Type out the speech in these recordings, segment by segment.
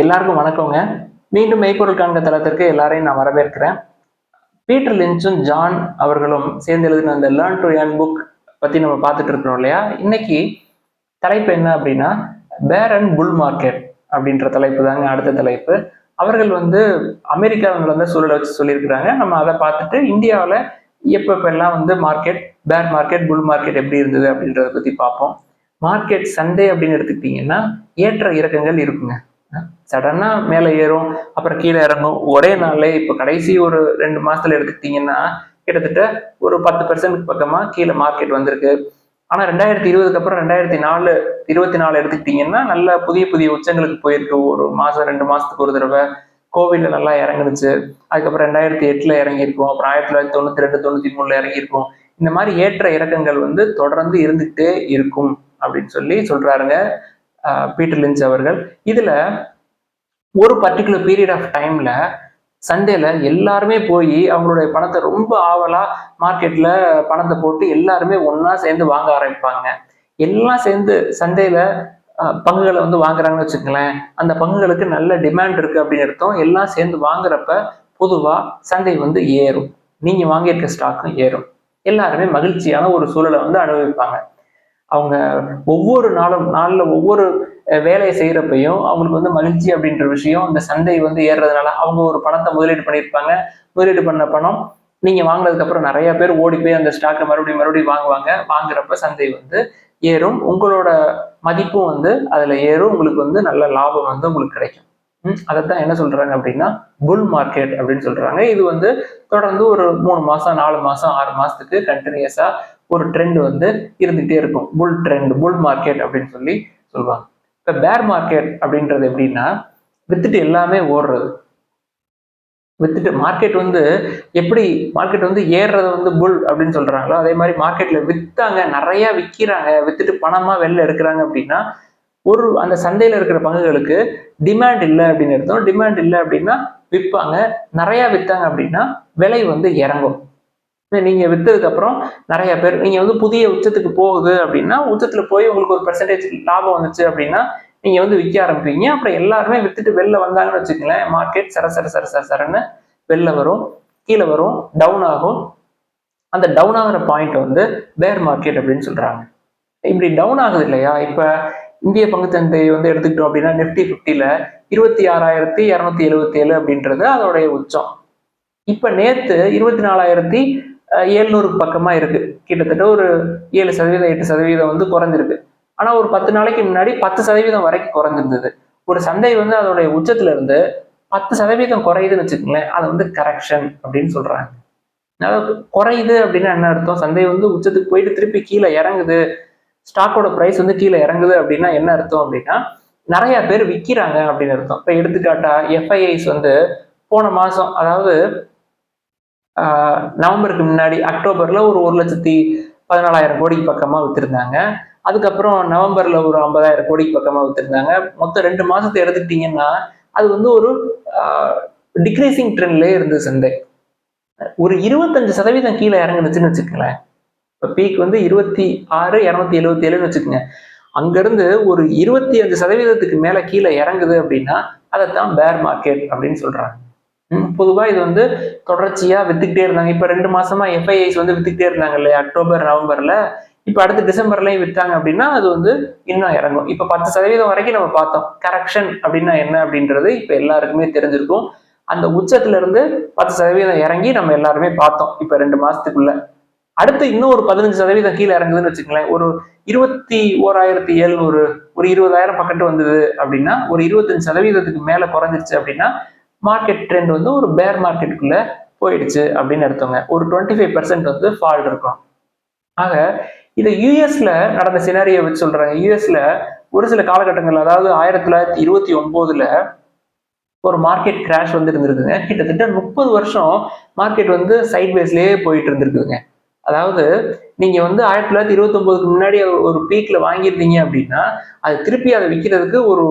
எல்லாருக்கும் வணக்கங்க. மீண்டும் மெய்ப்பொருள் காண்க தளத்திற்கு எல்லாரையும் நான் வரவேற்கிறேன். பீட்டர் லிஞ்சும் ஜான் அவர்களும் சேர்ந்து எழுதின அந்த லேர்ன் டு ஏர்ன் புக் பத்தி நம்ம பார்த்துட்டு இருக்கிறோம் இல்லையா? இன்னைக்கு தலைப்பு என்ன அப்படின்னா பேர் அண்ட் புல் மார்க்கெட் அப்படின்ற தலைப்பு தாங்க அடுத்த தலைப்பு. அவர்கள் வந்து அமெரிக்காவில் வந்து சூழலை வச்சு சொல்லியிருக்கிறாங்க. நம்ம அதை பார்த்துட்டு இந்தியாவில் எப்பப்பெல்லாம் வந்து மார்க்கெட் பேர் மார்க்கெட் புல் மார்க்கெட் எப்படி இருந்தது அப்படின்றத பற்றி பார்ப்போம். மார்க்கெட் சண்டே அப்படின்னு எடுத்துக்கிட்டிங்கன்னா ஏற்ற இறக்கங்கள் இருக்குங்க. சடனாக மேலே ஏறும் அப்புறம் கீழே இறங்கும். ஒரே நாளில் இப்போ கடைசி ஒரு ரெண்டு மாதத்தில் எடுத்துக்கிட்டிங்கன்னா கிட்டத்தட்ட ஒரு பத்து பெர்சன்ட் பக்கமாக கீழே மார்க்கெட் வந்திருக்கு. ஆனால் ரெண்டாயிரத்தி இருபதுக்கு அப்புறம் ரெண்டாயிரத்தி நாலு இருபத்தி நாலு எடுத்துக்கிட்டிங்கன்னா நல்ல புதிய புதிய உச்சங்களுக்கு போயிருக்கு. ஒரு மாதம் ரெண்டு மாதத்துக்கு ஒரு தடவை கோவிலில் நல்லா இறங்குனுச்சு. அதுக்கப்புறம் ரெண்டாயிரத்தி எட்டில் இறங்கியிருக்கும். அப்புறம் ஆயிரத்தி தொள்ளாயிரத்தி தொண்ணூற்றி ரெண்டு தொண்ணூற்றி மூணுல இறங்கியிருக்கும். இந்த மாதிரி ஏற்ற இறக்கங்கள் வந்து தொடர்ந்து இருந்துகிட்டே இருக்கும் அப்படின்னு சொல்லி சொல்றாருங்க ஆஹ் பீட்டர் லிஞ்ச் அவர்கள். இதில் ஒரு பர்டிகுலர் பீரியட் ஆஃப் டைம்ல சண்டேல எல்லாருமே போய் அவங்களுடைய பணத்தை ரொம்ப ஆவலா மார்க்கெட்ல பணத்தை போட்டு எல்லாருமே ஒன்னா சேர்ந்து வாங்க ஆரம்பிப்பாங்க. எல்லாம் சேர்ந்து சண்டேல பங்குகளை வந்து வாங்குறாங்கன்னு வச்சுக்கங்களேன். அந்த பங்குகளுக்கு நல்ல டிமாண்ட் இருக்கு அப்படின்னு அர்த்தம். எல்லாம் சேர்ந்து வாங்குறப்ப பொதுவா சந்தை வந்து ஏறும். நீங்க வாங்கியிருக்க ஸ்டாக்கும் ஏறும். எல்லாருமே மகிழ்ச்சியான ஒரு சூழலை வந்து அனுபவிப்பாங்க. அவங்க ஒவ்வொரு நாளும் நாளில் ஒவ்வொரு வேலையை செய்கிறப்பையும் அவங்களுக்கு வந்து மகிழ்ச்சி அப்படின்ற விஷயம் இந்த சந்தை வந்து ஏறுறதுனால அவங்க ஒரு பணத்தை முதலீடு பண்ணியிருப்பாங்க. முதலீடு பண்ண பணம் நீங்கள் வாங்கினதுக்கப்புறம் நிறைய பேர் ஓடி போய் அந்த ஸ்டாக்கை மறுபடியும் மறுபடியும் வாங்குவாங்க. வாங்குறப்ப சந்தை வந்து ஏறும். உங்களோட மதிப்பும் வந்து அதில் ஏறும். உங்களுக்கு வந்து நல்ல லாபம் வந்து உங்களுக்கு கிடைக்கும். அதைத்தான் என்ன சொல்றாங்க அப்படின்னா புல் மார்க்கெட் அப்படின்னு சொல்றாங்க. இது வந்து தொடர்ந்து ஒரு மூணு மாசம் நாலு மாசம் ஆறு மாசத்துக்கு கண்டினியூஸா ஒரு ட்ரெண்ட் வந்து இருந்துகிட்டே இருக்கும். புல் ட்ரெண்ட் புல் மார்க்கெட் அப்படின்னு சொல்லி சொல்லுவாங்க இப்போ பேர் மார்க்கெட் அப்படின்றது எப்படின்னா வித்துட்டு எல்லாமே ஓடுறது. வித்துட்டு மார்க்கெட் வந்து எப்படி மார்க்கெட் வந்து ஏறுறது வந்து புல் அப்படின்னு சொல்றாங்களோ அதே மாதிரி மார்க்கெட்ல வித்தாங்க நிறைய விற்கிறாங்க வித்துட்டு பணமா வெளில எடுக்கிறாங்க அப்படின்னா ஒரு அந்த சந்தையில இருக்கிற பங்குகளுக்கு டிமாண்ட் இல்லை அப்படின்னு எடுத்தோம் டிமாண்ட் இல்லை அப்படின்னா விற்பாங்க. நிறைய வித்தாங்க அப்படின்னா விலை வந்து இறங்கும். நீங்கள் விற்றதுக்கப்புறம் அப்புறம் நிறைய பேர் நீங்கள் வந்து புதிய உச்சத்துக்கு போகுது அப்படின்னா உச்சத்தில் போய் உங்களுக்கு ஒரு பெர்சன்டேஜ் லாபம் வந்துச்சு அப்படின்னா நீங்கள் வந்து விற்க ஆரம்பிப்பீங்க. அப்புறம் எல்லாருமே விற்றுட்டு வெளில வந்தாங்கன்னு வச்சுக்கங்களேன் மார்க்கெட் சர சர சர சர சரன்னு வெளில வரும் கீழே வரும் டவுன் ஆகும். அந்த டவுன் ஆகிற பாயிண்ட் வந்து பேர் மார்க்கெட் அப்படின்னு சொல்கிறாங்க இப்படி டவுன் ஆகுது இல்லையா? இப்போ இந்திய பங்குச்சந்தை வந்து எடுத்துக்கிட்டோம் அப்படின்னா நிஃப்டி ஃபிஃப்டியில் இருபத்தி ஆறாயிரத்தி இரநூத்தி எழுபத்தி ஏழு அப்படின்றது அதோடைய உச்சம். இப்போ நேற்று இருபத்தி நாலாயிரத்தி ஏழ்நூறு பக்கமா இருக்கு. கிட்டத்தட்ட ஒரு ஏழு சதவீதம் எட்டு சதவீதம் வந்து குறைஞ்சிருக்கு. ஆனால் ஒரு பத்து நாளைக்கு முன்னாடி பத்து சதவீதம் வரைக்கும் குறைஞ்சிருந்தது. ஒரு சந்தை வந்து அதோடைய உச்சத்துல இருந்து பத்து சதவீதம் குறையுதுன்னு வச்சுக்கோங்களேன் அது வந்து கரெக்ஷன் அப்படின்னு சொல்றாங்க. அதாவது குறையுது அப்படின்னா என்ன அர்த்தம்? சந்தை வந்து உச்சத்துக்கு போயிட்டு திருப்பி கீழே இறங்குது. ஸ்டாக்கோட ப்ரைஸ் வந்து கீழே இறங்குது அப்படின்னா என்ன அர்த்தம் அப்படின்னா நிறைய பேர் விற்கிறாங்க அப்படின்னு அர்த்தம். இப்போ எடுத்துக்காட்டா எஃப்ஐஐஸ் வந்து போன மாதம் அதாவது நவம்பருக்கு முன்னாடி அக்டோபரில் ஒரு ஒரு லட்சத்தி பதினாலாயிரம் கோடிக்கு பக்கமாக விற்றுருந்தாங்க அதுக்கப்புறம் நவம்பரில் ஒரு ஐம்பதாயிரம் கோடிக்கு பக்கமாக விற்றுருந்தாங்க மொத்தம் ரெண்டு மாதத்தை எடுத்துக்கிட்டீங்கன்னா அது வந்து ஒரு டிக்ரீசிங் ட்ரெண்ட்லேயே இருந்தது சந்தை. ஒரு இருபத்தஞ்சு சதவீதம் கீழே இறங்குனுச்சுன்னு வச்சுக்கோங்களேன். இப்போ பீக் வந்து இருபத்தி ஆறு இரநூத்தி எழுபத்தி ஏழுன்னு வச்சுக்கோங்க. அங்கேருந்து ஒரு இருபத்தி அஞ்சு சதவீதத்துக்கு மேலே கீழே இறங்குது அப்படின்னா அதைத்தான் பேர் மார்க்கெட் அப்படின்னு சொல்கிறாங்க பொதுவாக பொதுவா இது வந்து தொடர்ச்சியா வித்துக்கிட்டே இருந்தாங்க. இப்ப ரெண்டு மாசமா எஃப்ஐஐஸ் வந்து வித்துக்கிட்டே இருந்தாங்க இல்லையா? அக்டோபர் நவம்பர்ல. இப்ப அடுத்து டிசம்பர்லயும் வித்தாங்க அப்படின்னா அது வந்து இன்னும் இறங்கும். இப்ப பத்து சதவீதம் வரைக்கும் நம்ம பார்த்தோம். கரெக்ஷன் அப்படின்னா என்ன அப்படின்றது இப்ப எல்லாருக்குமே தெரிஞ்சிருக்கும். அந்த உச்சத்துல இருந்து பத்து சதவீதம் இறங்கி நம்ம எல்லாருமே பார்த்தோம் இப்ப ரெண்டு மாசத்துக்குள்ள. அடுத்து இன்னும் ஒரு பதினஞ்சு சதவீதம் கீழே இறங்குதுன்னு வச்சுக்கங்களேன். ஒரு இருபத்தி ஓராயிரத்தி எழுநூறு ஒரு இருபதாயிரம் பக்கத்து வந்தது அப்படின்னா ஒரு இருபத்தஞ்சு சதவீதத்துக்கு மேல குறைஞ்சிருச்சு அப்படின்னா மார்க்கெட் ட்ரெண்ட் வந்து ஒரு பேர் மார்க்கெட்டுக்குள்ள போயிடுச்சு அப்படின்னு எடுத்தோங்க. ஒரு டுவெண்ட்டி ஃபைவ் பர்சன்ட் வந்து ஃபால்ட் இருக்கும். ஆக இதை யூஎஸ்ல நடந்த சினாரியை வச்சு சொல்றாங்க. யூஎஸ்ல ஒரு சில காலகட்டங்கள் அதாவது ஆயிரத்தி தொள்ளாயிரத்தி இருபத்தி ஒன்பதுல ஒரு மார்க்கெட் கிராஷ் வந்து இருந்திருக்குங்க. கிட்டத்தட்ட முப்பது வருஷம் மார்க்கெட் வந்து சைட் வேஸ்லயே போயிட்டு இருந்திருக்குங்க அதாவது நீங்க வந்து ஆயிரத்தி தொள்ளாயிரத்தி இருபத்தி ஒன்பதுக்கு முன்னாடி ஒரு பீக்ல வாங்கியிருந்தீங்க அப்படின்னா அது திருப்பி அதை விற்கிறதுக்கு ஒரு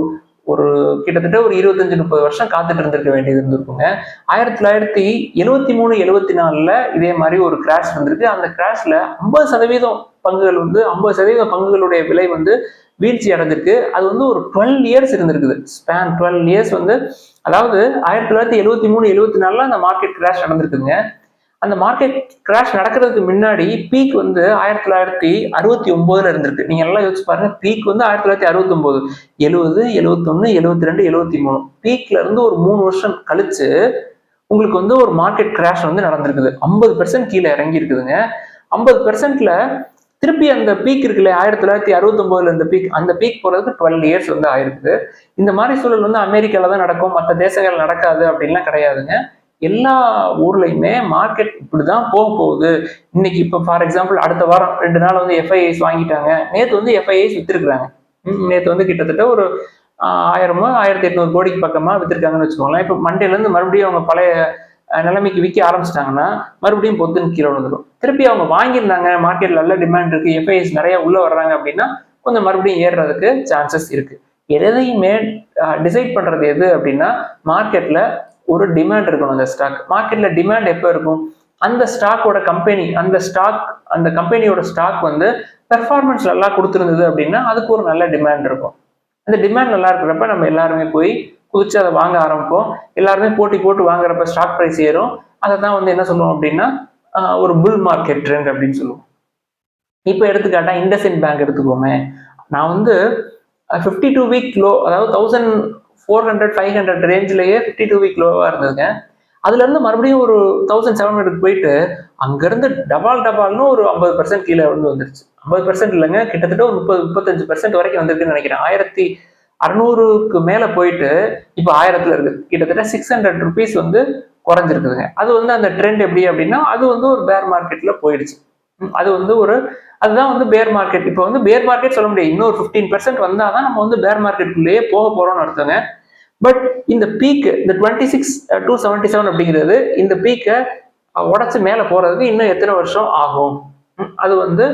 ஒரு கிட்டத்தட்ட ஒரு இருபத்தஞ்சு முப்பது வருஷம் காத்துட்டு இருந்திருக்க வேண்டியது இருந்திருக்குங்க. ஆயிரத்தி தொள்ளாயிரத்தி எழுவத்தி மூணு எழுவத்தி நாலுல இதே மாதிரி ஒரு கிராஷ் வந்திருக்கு. அந்த கிராஷ்ல ஐம்பது சதவீதம் பங்குகள் வந்து ஐம்பது சதவீதம் பங்குகளுடைய விலை வந்து வீழ்ச்சி அடைஞ்சிருக்கு. அது வந்து ஒரு டுவெல் இயர்ஸ் இருந்திருக்குது. ஸ்பேன் டுவெல் இயர்ஸ் வந்து அதாவது ஆயிரத்தி தொள்ளாயிரத்தி எழுபத்தி மூணு எழுபத்தி நாலுல அந்த மார்க்கெட் கிராஷ் நடந்திருக்குங்க அந்த மார்க்கெட் கிராஷ் நடக்கிறதுக்கு முன்னாடி பீக் வந்து ஆயிரத்தி தொள்ளாயிரத்தி அறுபத்தி ஒன்பதுல இருந்திருக்கு. நீங்க எல்லாம் யோசிச்சு பாருங்க பீக் வந்து ஆயிரத்தி தொள்ளாயிரத்தி அறுபத்தி ஒன்பது எழுபது எழுபத்தொன்னு எழுபத்தி ரெண்டு எழுபத்தி மூணு பீக்ல இருந்து ஒரு மூணு வருஷம் கழிச்சு உங்களுக்கு வந்து ஒரு மார்க்கெட் கிராஷ் வந்து நடந்திருக்குது. ஐம்பது பெர்சன்ட் கீழே இறங்கி இருக்குதுங்க. ஐம்பது பெர்சன்ட்ல திருப்பி அந்த பீக் இருக்குல்ல ஆயிரத்தி தொள்ளாயிரத்தி அறுபத்தொம்போதுல இந்த பீக் அந்த பீக் போறதுக்கு டுவெல் இயர்ஸ் வந்து ஆயிருக்குது. இந்த மாதிரி சூழல் வந்து அமெரிக்கால தான் நடக்கும். மற்ற தேசங்கள் நடக்காது அப்படின்லாம் கிடையாதுங்க. எல்லா ஊர்லயுமே மார்க்கெட் இப்படிதான் போக போகுது. இன்னைக்கு இப்போ ஃபார் எக்ஸாம்பிள் அடுத்த வாரம் ரெண்டு நாள் வந்து எஃப்ஐஐஸ் வாங்கிட்டாங்க. நேற்று வந்து எஃப்ஐஐஸ் வித்துருக்குறாங்க. நேற்று வந்து கிட்டத்தட்ட ஒரு ஆயிரமோ ஆயிரத்தி எட்நூறு கோடிக்கு பக்கமா வித்துருக்காங்கன்னு வச்சுக்கோங்களேன். இப்போ மண்டேல இருந்து மறுபடியும் அவங்க பழைய நிலைமைக்கு விற்க ஆரம்பிச்சிட்டாங்கன்னா மறுபடியும் பொத்துன்னு கீழே விழுந்துடும் திருப்பி அவங்க வாங்கியிருந்தாங்க. மார்க்கெட்ல நல்ல டிமாண்ட் இருக்கு. எஃப்ஐஎஸ் நிறைய உள்ள வர்றாங்க அப்படின்னா கொஞ்சம் மறுபடியும் ஏறுறதுக்கு சான்சஸ் இருக்கு. எதையுமே டிசைட் பண்றது எது அப்படின்னா மார்க்கெட்ல ஒரு டிமாண்ட் இருக்கணும் அந்த ஸ்டாக் மார்க்கெட்ல டிமாண்ட் எப்போ இருக்கும்? அந்த ஸ்டாக்கோட கம்பெனி அந்த ஸ்டாக் அந்த கம்பெனியோட ஸ்டாக் வந்து பெர்ஃபார்மன்ஸ் நல்லா கொடுத்துருந்தது அப்படின்னா அதுக்கு ஒரு நல்ல டிமாண்ட் இருக்கும். அந்த டிமாண்ட் நல்லா இருக்கிறப்ப நம்ம எல்லாருமே போய் குதிச்சு அதை வாங்க ஆரம்பிப்போம். எல்லாருமே போட்டி போட்டு வாங்குறப்ப ஸ்டாக் ப்ரைஸ் ஏறும். அதை தான் வந்து என்ன சொல்லுவோம் அப்படின்னா ஒரு புல் மார்க்கெட் ட்ரெண்ட் அப்படின்னு சொல்லுவோம். இப்போ எடுத்துக்காட்டா இண்டஸ்இன் பேங்க் எடுத்துக்கோமே. நான் வந்து ஃபிஃப்டி டூ வீக் லோ அதாவது thousand four hundred five hundred ரேஞ்சிலேயே fifty two week லோவாக இருந்ததுங்க. அதுலேருந்து மறுபடியும் ஒரு தௌசண்ட் செவன் ஹண்ட்ரட் போயிட்டு அங்கேருந்து டபால் டபால்னு ஒரு ஐம்பது பர்சன்ட் கீழே வந்து வந்துருச்சு. ஐம்பது பர்சன்ட் இல்லைங்க கிட்டத்தட்ட ஒரு முப்பது முப்பத்தஞ்சு பர்சன்ட் வரைக்கும் வந்திருக்குன்னு நினைக்கிறேன். ஆயிரத்தி அறுநூறுக்கு மேலே போயிட்டு இப்போ ஆயிரத்தில் இருக்குது கிட்டத்தட்ட சிக்ஸ் ஹண்ட்ரட் ருபீஸ் வந்து குறைஞ்சிருக்குதுங்க. அது வந்து அந்த ட்ரெண்ட் எப்படி அப்படின்னா அது வந்து ஒரு பேர் மார்க்கெட்டில் போயிடுச்சு. அது வந்து ஒரு அதுதான் வந்து பேர் மார்க்கெட் இப்போ வந்து பேர் மார்க்கெட் சொல்ல முடியாது. இன்னொரு ஃபிஃப்டீன் பர்சன்ட் வந்தால் தான் நம்ம வந்து பேர் மார்க்கெட்டுக்குள்ளேயே போக போகிறோம்னு அர்த்தங்க. பட் இந்த பீக்கு இந்த twenty six to seventy seven அப்படிங்கிறது இந்த பீக்கை உடச்சி மேலே போகிறதுக்கு இன்னும் எத்தனை வருஷம் ஆகும்? அது வந்து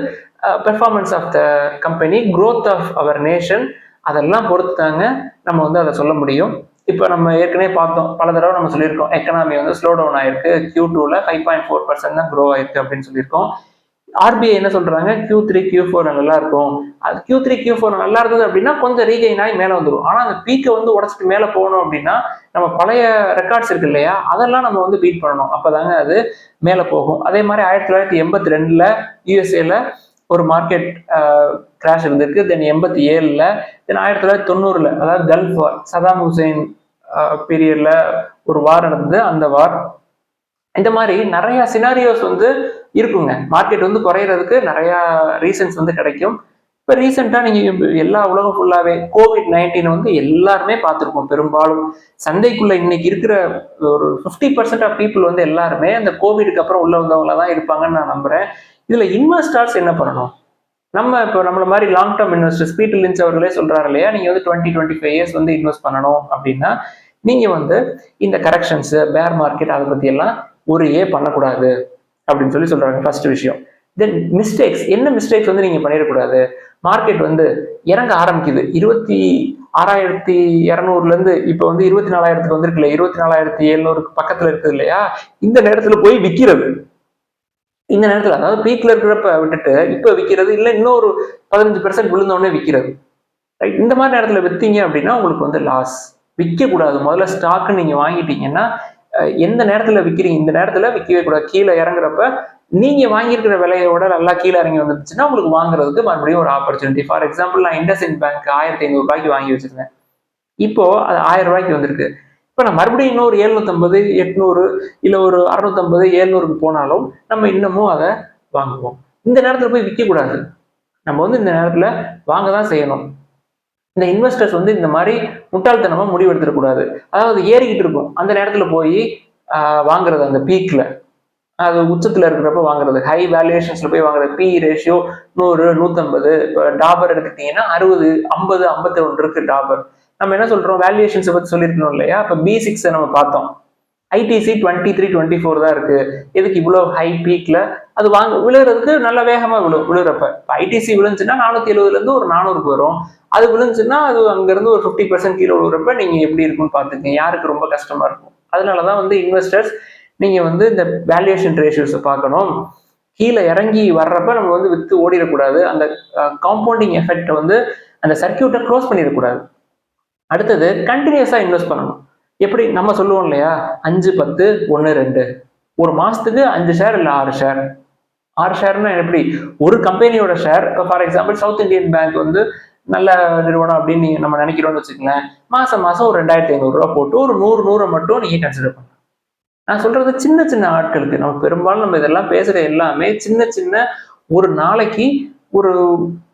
performance of the company growth of our nation அதெல்லாம் பொறுத்து தாங்க நம்ம வந்து அதை சொல்ல முடியும். இப்போ நம்ம ஏற்கனவே பார்த்தோம். பல தடவை நம்ம சொல்லியிருக்கோம். எக்கனாமி வந்து ஸ்லோ டவுன் ஆயிருக்கு. கியூ டூவில் ஃபைவ் பாயிண்ட் ஃபோர் பர்சன்ட் தான் க்ரோ ஆயிருக்கு அப்படின்னு சொல்லியிருக்கோம். ஆர்பிஐ என்ன சொல்றாங்க? கியூ த்ரீ கியூ ஃபோர் நல்லா இருக்கும். அது கியூ த்ரீ கியூ ஃபோர் நல்லா இருந்தது அப்படின்னா கொஞ்சம் ரீகெயின் ஆகி மேலே வந்துடும் ஆனால் அந்த பீக்கை வந்து உடச்சிட்டு மேலே போகணும் அப்படின்னா நம்ம பழைய ரெக்கார்ட்ஸ் இருக்கு இல்லையா அதெல்லாம் நம்ம வந்து பீட் பண்ணணும். அப்போதாங்க அது மேலே போகும். அதே மாதிரி ஆயிரத்தி தொள்ளாயிரத்தி எண்பத்தி ரெண்டுல யூஎஸ்ஏல ஒரு மார்க்கெட் கிராஷ் இருந்திருக்கு. தென் எண்பத்தி ஏழில் தென் ஆயிரத்தி தொள்ளாயிரத்தி தொண்ணூறில் அதாவது கல்ஃப் வார் சதாம் ஹுசைன் பீரியட்ல ஒரு வார் நடந்தது. அந்த வார் இந்த மாதிரி நிறைய சினாரியோஸ் வந்து இருக்குங்க. மார்க்கெட் வந்து குறையிறதுக்கு நிறைய ரீசன்ஸ் வந்து கிடைக்கும். இப்போ ரீசெண்டாக நீங்கள் எல்லா உலகம் ஃபுல்லாகவே கோவிட் நைன்டீன் வந்து எல்லாருமே பார்த்துருக்கோம். பெரும்பாலும் சந்தைக்குள்ள இன்னைக்கு இருக்கிற ஒரு ஃபிஃப்டி பர்சன்ட் ஆஃப் பீப்புள் வந்து எல்லாருமே அந்த கோவிடுக்கு அப்புறம் உள்ள வந்தவங்கள தான் இருப்பாங்கன்னு நான் நம்புறேன். இதுல இன்வெஸ்டர்ஸ் என்ன பண்ணணும்? நம்ம இப்போ நம்மள மாதிரி long term investors Peter Lynch அவர்களே சொல்றாரு இல்லையா? நீங்க வந்து டுவெண்ட்டி டுவெண்ட்டி ஃபைவ் இயர்ஸ் வந்து இன்வெஸ்ட் பண்ணணும் அப்படின்னா நீங்க வந்து இந்த கரெக்ஷன்ஸ் பேர் மார்க்கெட் அதை பத்தி எல்லாம் ஒரு ஏ பண்ணக்கூடாது அப்படின்னு சொல்லி சொல்றாங்க ஃபர்ஸ்ட் விஷயம். தென் மிஸ்டேக்ஸ் என்ன மிஸ்டேக்ஸ் வந்து நீங்க பண்ணிடக்கூடாது? மார்க்கெட் வந்து இறங்க ஆரம்பிக்குது. இருபத்தி ஆறாயிரத்தி இரநூறுல இருந்து இப்போ வந்து இருபத்தி நாலாயிரத்துக்கு வந்திருக்குல்ல இருபத்தி நாலாயிரத்தி எழுநூறுக்கு பக்கத்துல இருக்குது இல்லையா? இந்த நேரத்துல போய் விற்கிறது இந்த நேரத்தில் அதாவது பீக்ல இருக்கிறப்ப விட்டுட்டு இப்போ விற்கிறது இல்லை இன்னொரு பதினஞ்சு பெர்சன்ட் விழுந்தோடனே விற்கிறது ரைட் இந்த மாதிரி நேரத்தில் விற்றீங்க அப்படின்னா உங்களுக்கு வந்து லாஸ் விற்கக்கூடாது முதல்ல ஸ்டாக்கு நீங்கள் வாங்கிட்டீங்கன்னா எந்த நேரத்தில் விற்கிறீங்க இந்த நேரத்தில் விற்கவே கூடாது. கீழே இறங்குறப்ப நீங்கள் வாங்கியிருக்கிற விலையோட நல்லா கீழே இறங்கி வந்துருச்சுன்னா உங்களுக்கு வாங்குறதுக்கு மறுபடியும் ஒரு ஆப்பர்ச்சுனிட்டி ஃபார் எக்ஸாம்பிள் நான் இண்டஸ்இன் பேங்க் ஆயிரத்தி ஐநூறு ரூபாய்க்கு வாங்கி வச்சிருந்தேன். இப்போ அது ஆயிரம் ரூபாய்க்கு வந்திருக்கு. இப்போ நான் மறுபடியும் இன்னொரு எழுநூத்தம்பது எட்நூறு இல்லை ஒரு அறுநூத்தம்பது எழுநூறுக்கு போனாலும் நம்ம இன்னமும் அதை வாங்குவோம். இந்த நேரத்தில் போய் விற்கக்கூடாது நம்ம வந்து இந்த நேரத்தில் வாங்க தான் செய்யணும். இந்த இன்வெஸ்டர்ஸ் வந்து இந்த மாதிரி முட்டாள்தனமாக முடிவெடுத்துடக்கூடாது அதாவது ஏறிக்கிட்டு இருக்கும். அந்த நேரத்தில் போய் வாங்குறது அந்த பீக்கில் அது உச்சத்தில் இருக்கிறப்ப வாங்குறது. ஹை வேல்யூவேஷன்ஸில் போய் வாங்குறது. பி ரேஷியோ நூறு நூற்றம்பது இப்போ டாபர் எடுத்துக்கிட்டிங்கன்னா அறுபது ஐம்பது ஐம்பத்தி ஒன்று இருக்குது டாபர். நம்ம என்ன சொல்கிறோம் வேல்யூஷன்ஸை பற்றி சொல்லியிருக்கணும் இல்லையா? இப்போ பி சிக்ஸை நம்ம பார்த்தோம். ITC twenty three twenty four தான் இருக்குது எதுக்கு இவ்வளோ ஹை பீக்கில் அது வாங்க விழுறதுக்கு நல்ல வேகமா விழு விழுறப்ப. இப்போ ஐடிசி விழுந்துச்சுன்னா நானூத்தி எழுபதுலேருந்து ஒரு நானூறுக்கு வரும். அது விழுந்துச்சுன்னா அது அங்கேருந்து ஒரு ஃபிஃப்டி பர்சன்ட் கீழே விழுறப்ப நீங்க எப்படி இருக்குன்னு பார்த்துக்கங்க. யாருக்கு ரொம்ப கஷ்டமா இருக்கும். அதனால தான் வந்து இன்வெஸ்டர்ஸ் நீங்க வந்து இந்த வேல்யூஷன் ரேஷியோஸை பார்க்கணும். கீழே இறங்கி வர்றப்ப நம்ம வந்து வித்து ஓடிடக்கூடாது. அந்த காம்பவுண்டிங் எஃபெக்ட் வந்து அந்த சர்க்கியூட்டை க்ளோஸ் பண்ணிடக்கூடாது. அடுத்தது கண்டினியூஸாக இன்வெஸ்ட் பண்ணணும். எப்படி? நம்ம சொல்லுவோம் இல்லையா? அஞ்சு பத்து ஒன்று ரெண்டு. ஒரு மாசத்துக்கு அஞ்சு ஷேர் இல்லை ஆறு ஷேர் ஆறு ஷேர்னா எப்படி? ஒரு கம்பெனியோட share for example South Indian Bank வந்து நல்ல நிறுவனம் அப்படின்னு நம்ம நினைக்கிறோம்னு வச்சுக்கங்களேன். மாசம் மாசம் ஒரு ரெண்டாயிரத்தி ஐநூறுரூவா போட்டு ஒரு நூறு நூறை மட்டும் நீங்க கன்சிடர் பண்ணலாம். நான் சொல்றது சின்ன சின்ன ஆட்களுக்கு நம்ம பெரும்பாலும் நம்ம இதெல்லாம் பேசுகிற எல்லாமே சின்ன சின்ன ஒரு நாளைக்கு ஒரு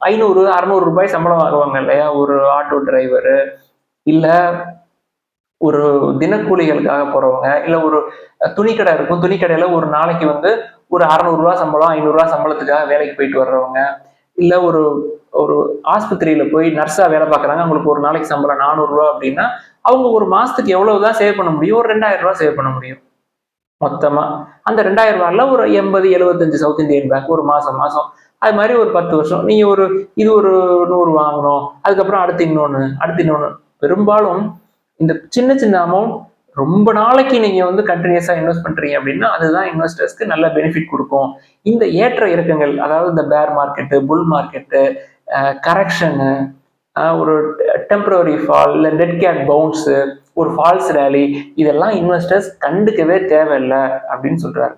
ஐநூறு அறநூறு ரூபாய் சம்பளம் ஆகுவாங்க இல்லையா? ஒரு ஆட்டோ டிரைவரு இல்லை ஒரு தினக்கூலிகளுக்காக போறவங்க இல்லை ஒரு துணிக்கடை இருக்கும். துணிக்கடையில ஒரு நாளைக்கு வந்து ஒரு அறநூறுரூவா சம்பளம் ஐநூறுரூவா சம்பளத்துக்காக வேலைக்கு போயிட்டு வர்றவங்க இல்லை ஒரு ஒரு ஆஸ்பத்திரியில போய் நர்ஸா வேலை பார்க்குறாங்க அவங்களுக்கு ஒரு நாளைக்கு சம்பளம் நானூறுரூவா அப்படின்னா அவங்க ஒரு மாசத்துக்கு எவ்வளவுதான் சேவ் பண்ண முடியும் ஒரு ரெண்டாயிரம் ரூபாய் சேவ் பண்ண முடியும். மொத்தமா. அந்த ரெண்டாயிரம் ரூபாயில ஒரு எண்பது எழுபத்தஞ்சு சவுத் இந்தியன் பேங்க் ஒரு மாசம் மாசம். அது மாதிரி ஒரு பத்து வருஷம். நீங்க ஒரு இது ஒரு நூறு வாங்கணும் அதுக்கப்புறம் அடுத்து இன்னொன்னு அடுத்து இன்னொன்னு. பெரும்பாலும் இந்த சின்ன சின்ன அமௌண்ட் ரொம்ப நாளைக்கு நீங்க வந்து கண்டினியூஸா இன்வெஸ்ட் பண்றீங்க அப்படின்னா அதுதான் இன்வெஸ்டர்ஸ்க்கு நல்ல பெனிஃபிட் கொடுக்கும். இந்த ஏற்ற இறக்கங்கள் அதாவது இந்த bear market bull market correction ஒரு டெம்பரரி ஃபால் இல்லை டெட் கேட் பவுன்ஸு ஒரு ஃபால்ஸ் ரேலி இதெல்லாம் இன்வெஸ்டர்ஸ் கண்டுக்கவே தேவையில்லை அப்படின்னு சொல்றாங்க.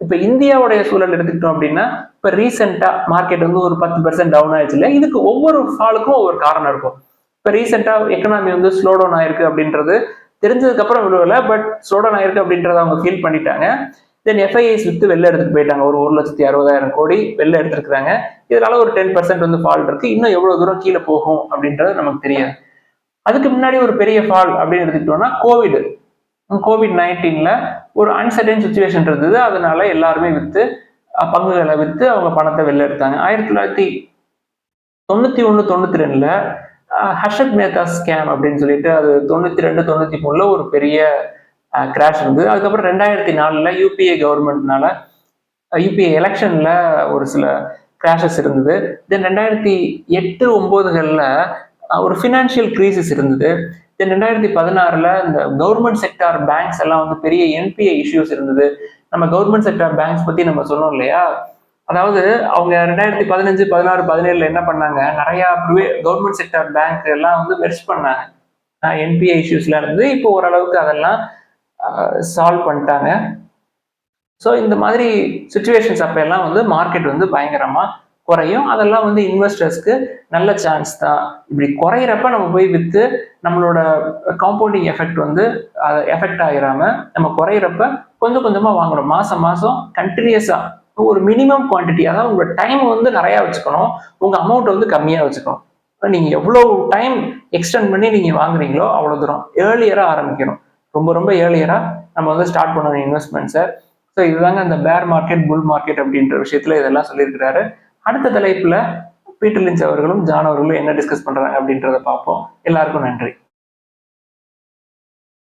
இப்போ இந்தியாவுடைய சூழல் எடுத்துக்கிட்டோம் அப்படின்னா இப்போ ரீசெண்டாக மார்க்கெட் வந்து ஒரு பத்து பர்சன்ட் டவுன் ஆயிடுச்சு இல்லை இதுக்கு ஒவ்வொரு ஃபாலுக்கும் ஒவ்வொரு காரணம் இருக்கும். இப்போ ரீசெண்டாக எக்கனாமி வந்து ஸ்லோ டவுன் ஆயிருக்கு அப்படின்றது தெரிஞ்சதுக்கு அப்புறம் விழுவல பட் ஸ்லோ ஆயிருக்கு அப்படின்றத அவங்க ஃபீல் பண்ணிட்டாங்க. தென் எஃப்ஐஐஸ் வித்து வெளில எடுத்துட்டு போயிட்டாங்க. ஒரு ஒரு லட்சத்தி அறுபதாயிரம் கோடி வெளில எடுத்துருக்காங்க இதனால ஒரு டென் பர்சன்ட் வந்து ஃபால் இருக்கு. இன்னும் எவ்வளவு தூரம் கீழே போகும் அப்படின்றது நமக்கு தெரியாது. அதுக்கு முன்னாடி ஒரு பெரிய ஃபால் அப்படின்னு எடுத்துக்கிட்டோம்னா கோவிட் கோவிட் நைன்டீன்ல ஒரு அன்சர்டன் சுச்சுவேஷன் இருந்தது. அதனால எல்லாருமே வித்து பங்குகளை வித்து அவங்க பணத்தை வெளில எடுத்தாங்க. ஆயிரத்தி தொள்ளாயிரத்தி தொண்ணூத்தி ஒன்று தொண்ணூத்தி ரெண்டுல ஹர்ஷத் மேத்தா ஸ்கேம் அப்படின்னு சொல்லிட்டு அது தொண்ணூத்தி ரெண்டு தொண்ணூத்தி மூணுல ஒரு பெரிய கிராஷ் இருந்தது. அதுக்கப்புறம் ரெண்டாயிரத்தி நாலுல யூபிஏ கவர்மெண்ட்னால யூபிஏ எலெக்ஷன்ல ஒரு சில கிராஷஸ் இருந்தது. தென் ரெண்டாயிரத்தி எட்டு ஒன்பதுகளில் ஒரு ஃபினான்ஷியல் கிரீசிஸ் இருந்தது. தென் ரெண்டாயிரத்தி பதினாறுல இந்த கவர்மெண்ட் செக்டார் பேங்க்ஸ் எல்லாம் வந்து பெரிய என்பிஐ இஷ்யூஸ் இருந்தது. நம்ம கவர்மெண்ட் செக்டார் பேங்க்ஸ் பத்தி நம்ம சொன்னோம் இல்லையா? அதாவது அவங்க ரெண்டாயிரத்தி பதினஞ்சு பதினாறு பதினேழுல என்ன பண்ணாங்க? நிறைய கவர்மெண்ட் செக்டார் பேங்க் எல்லாம் வந்து மெர்ஜ் பண்ணாங்க. என்பிஐ இஷ்யூஸ்ல இருந்து இப்போ ஓரளவுக்கு அதெல்லாம் சால்வ் பண்ணிட்டாங்க. ஸோ இந்த மாதிரி சுச்சுவேஷன்ஸ் அப்போ எல்லாம் வந்து மார்க்கெட் வந்து பயங்கரமாக குறையும். அதெல்லாம் வந்து இன்வெஸ்டர்ஸ்க்கு நல்ல சான்ஸ் தான். இப்படி குறையிறப்ப நம்ம போய் விற்று நம்மளோட காம்பவுண்டிங் எஃபெக்ட் வந்து அதை எஃபெக்ட் ஆகிராம நம்ம குறையிறப்ப கொஞ்சம் கொஞ்சமாக வாங்கணும் மாதம் மாதம் கண்டினியூஸாக ஒரு மினிமம் குவான்டிட்டி அதாவது உங்களோட டைம் வந்து நிறையா வச்சுக்கணும். உங்கள் அமௌண்ட் வந்து கம்மியாக வச்சுக்கணும். நீங்கள் எவ்வளோ டைம் எக்ஸ்டெண்ட் பண்ணி நீங்கள் வாங்குறீங்களோ அவ்வளோ தூரம். ஏர்லியராக ஆரம்பிக்கணும். ரொம்ப ரொம்ப ஏர்லியராக நம்ம வந்து ஸ்டார்ட் பண்ணணும் இன்வெஸ்ட்மெண்ட்ஸை ஸோ இதுதாங்க அந்த பேர் மார்க்கெட் புல் மார்க்கெட் அப்படின்ற விஷயத்துல இதெல்லாம் சொல்லியிருக்கிறாரு. அடுத்த தலைப்புல பீட்டர் லிஞ்ச் அவர்களும் ஜான் அவர்களும் என்ன டிஸ்கஸ் பண்றாங்க அப்படின்றத பார்ப்போம். எல்லாருக்கும் நன்றி.